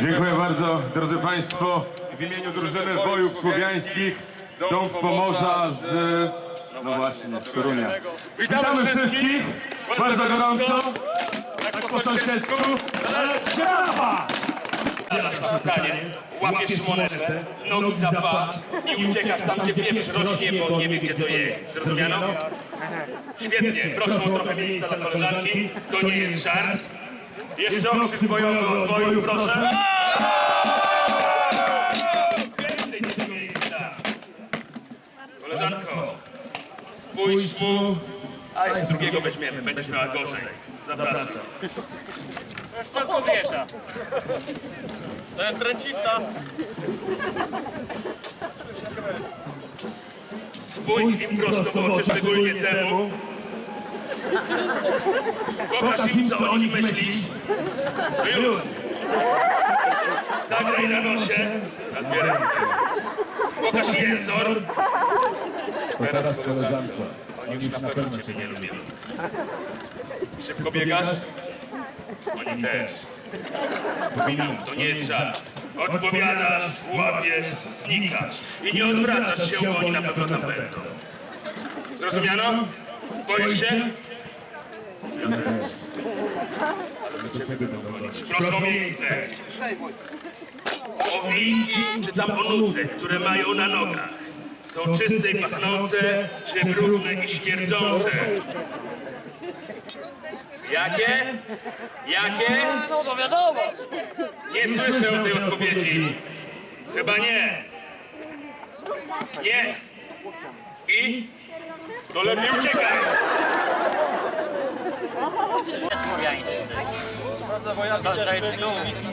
Dziękuję bardzo, drodzy Państwo. W imieniu drużyny Wojów Słowiańskich, Dąb Pomorza z... No właśnie, z Torunia. Witamy wszystkich. bardzo gorąco, tak po sąsiedzku, ale brawa! Zadasz na pytanie, łapiesz monetę, nogi za pas. i uciekasz tam, gdzie pieprz rośnie, bo nie wie, gdzie to jest. Zrozumiano? Świetnie, proszę o trochę miejsca dla koleżanki. To nie jest żart. Jeszcze okrzyk bojowy od boju, proszę. Więcej tego miejsca. Koleżanko, spójrz mu. A jeszcze drugiego weźmiemy, będziesz miała gorzej. Zapraszam. To już pan kobieta. To jest rencista. Spójrz im prosto w oczy, szczególnie temu. Pokaż im, co o nich myślisz. Już. Zagraj na nosie. Na dwie ręce. Pokaż jęzor. Teraz koleżanko. Oni już na pewno ciebie nie lubią. Szybko biegasz? Oni też. Pominam, to nie jest żart. Odpowiadasz, łapiesz, znikasz. I nie odwracasz się, bo oni na pewno tam będą. Zrozumiano? Boisz się? Proszę o miejsce. O wilki czy tam które mają na nogach. Są czyste i pachnące, czy brudne i śmierdzące? Jakie? Jakie? No to wiadomo. Nie słyszę tej odpowiedzi. Chyba nie. Nie. I? To lepiej uciekaj.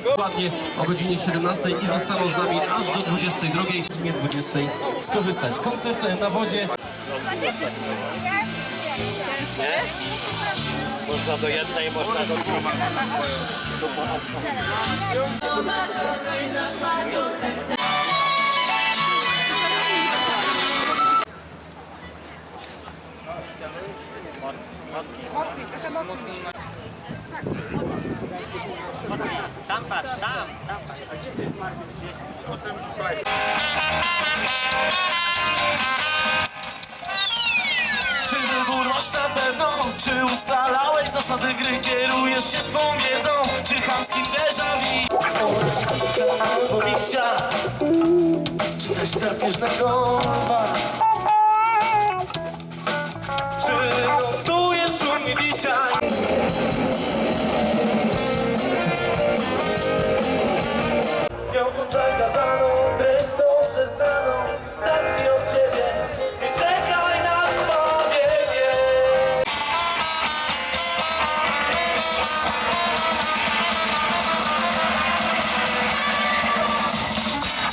Dokładnie o godzinie 17 i zostaną z nami aż do 22, godzinie 20 skorzystać. Koncert na wodzie. Można do jednej, można do drugiej. Tam patrz, tam, tam patrz. Czy wybór na pewno? Czy ustalałeś zasady gry? Kierujesz się swą wiedzą? Czy chamskim déjà vu? Albo Czy też drapieżnego lwa? Czy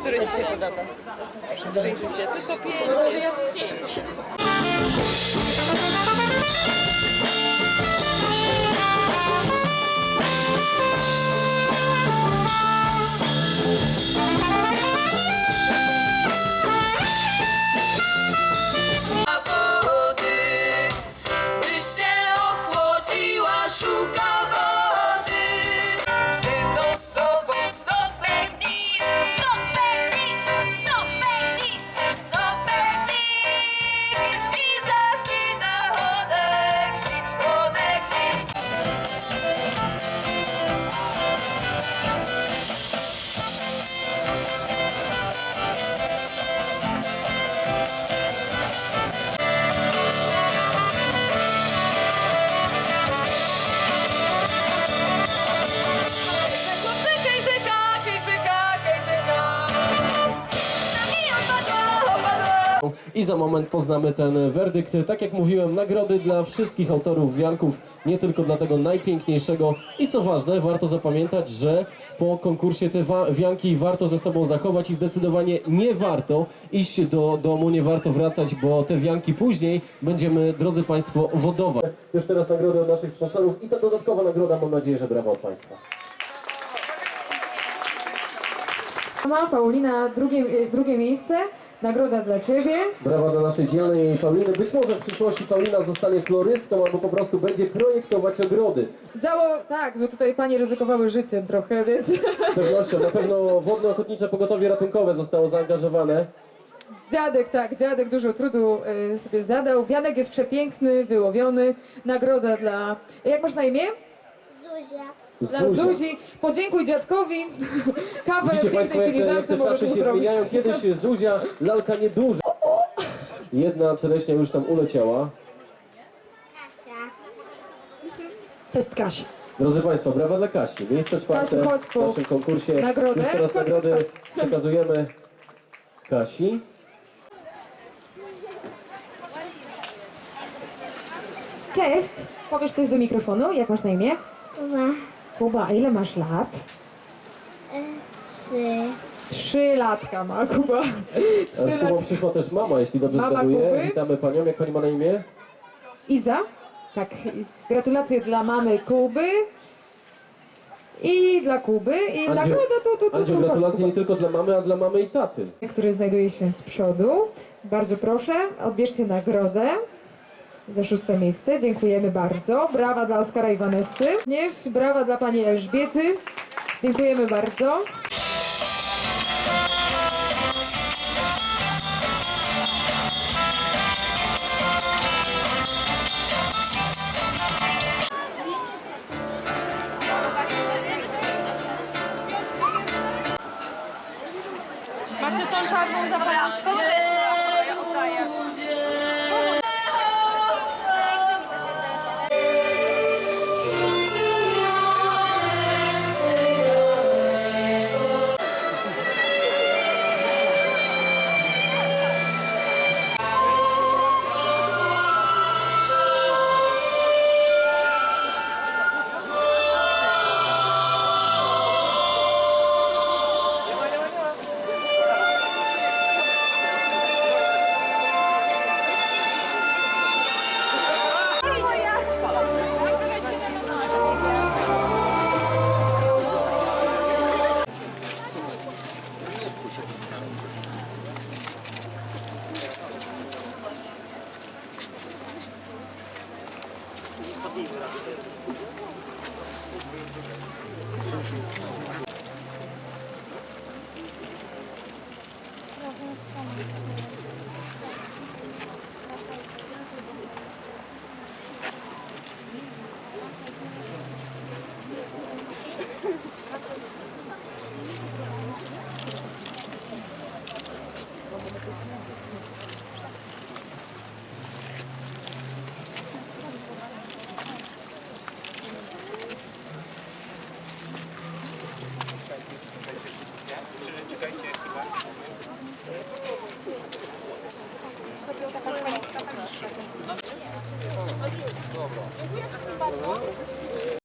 Który Ci się podoba? Przyjrzyjcie, tylko pięć. I za moment poznamy ten werdykt. Tak jak mówiłem, nagrody dla wszystkich autorów wianków, nie tylko dla tego najpiękniejszego. I co ważne, warto zapamiętać, że po konkursie te wianki warto ze sobą zachować i zdecydowanie nie warto iść do domu, nie warto wracać, bo te wianki później będziemy, drodzy Państwo, wodować. Już teraz nagrody od naszych sponsorów i ta dodatkowa nagroda, mam nadzieję, że brawa od Państwa. Paulina, drugie, drugie miejsce. Nagroda dla Ciebie. Brawa dla naszej dzielnej Pauliny. Być może w przyszłości Paulina zostanie florystką albo po prostu będzie projektować ogrody. Zało, tak, bo tutaj Panie ryzykowały życiem trochę, więc Z pewnością, na pewno Wodno-Ochotnicze Pogotowie Ratunkowe zostało zaangażowane. dziadek, tak, dziadek dużo trudu y, sobie zadał. Wianek jest przepiękny, wyłowiony. Nagroda dla... Jak masz na imię? Zuzia. Dla Zuzia. Zuzi. Podziękuj dziadkowi. Kawę w Widzicie Państwo, pięknej jak te, jak filiżance te możesz czasy mu się zrobić. zmieniają. Kiedyś Zuzia, lalka nieduża. Jedna czereśnia już tam uleciała. To jest Kasia. Drodzy Państwo, brawa dla Kasi. Miejsce czwarte Kasiu, chodź w po naszym konkursie. nagrodę. Już teraz Chodź, nagrody chodź, przekazujemy Kasi. Cześć. Powiesz coś do mikrofonu? Jak masz na imię? Kuba. Kuba, a ile masz lat? Trzy. Trzy latka ma Kuba. Trzy z Kubą latka. przyszła też mama, jeśli dobrze Mama zgaduję. Kuby? Witamy Panią. Jak Pani ma na imię? Iza. Tak. Gratulacje dla mamy Kuby. I dla Kuby. I Andziu, nagroda tu, tu, tu, Andziu, tu. gratulacje nie tylko dla mamy, a dla mamy i taty. Który znajduje się z przodu. Bardzo proszę, odbierzcie nagrodę za szóste miejsce. Dziękujemy bardzo. Brawa dla Oskara i Vanessy. Również brawa dla pani Elżbiety. Dziękujemy bardzo. Macie tą czarną zapalniczkę?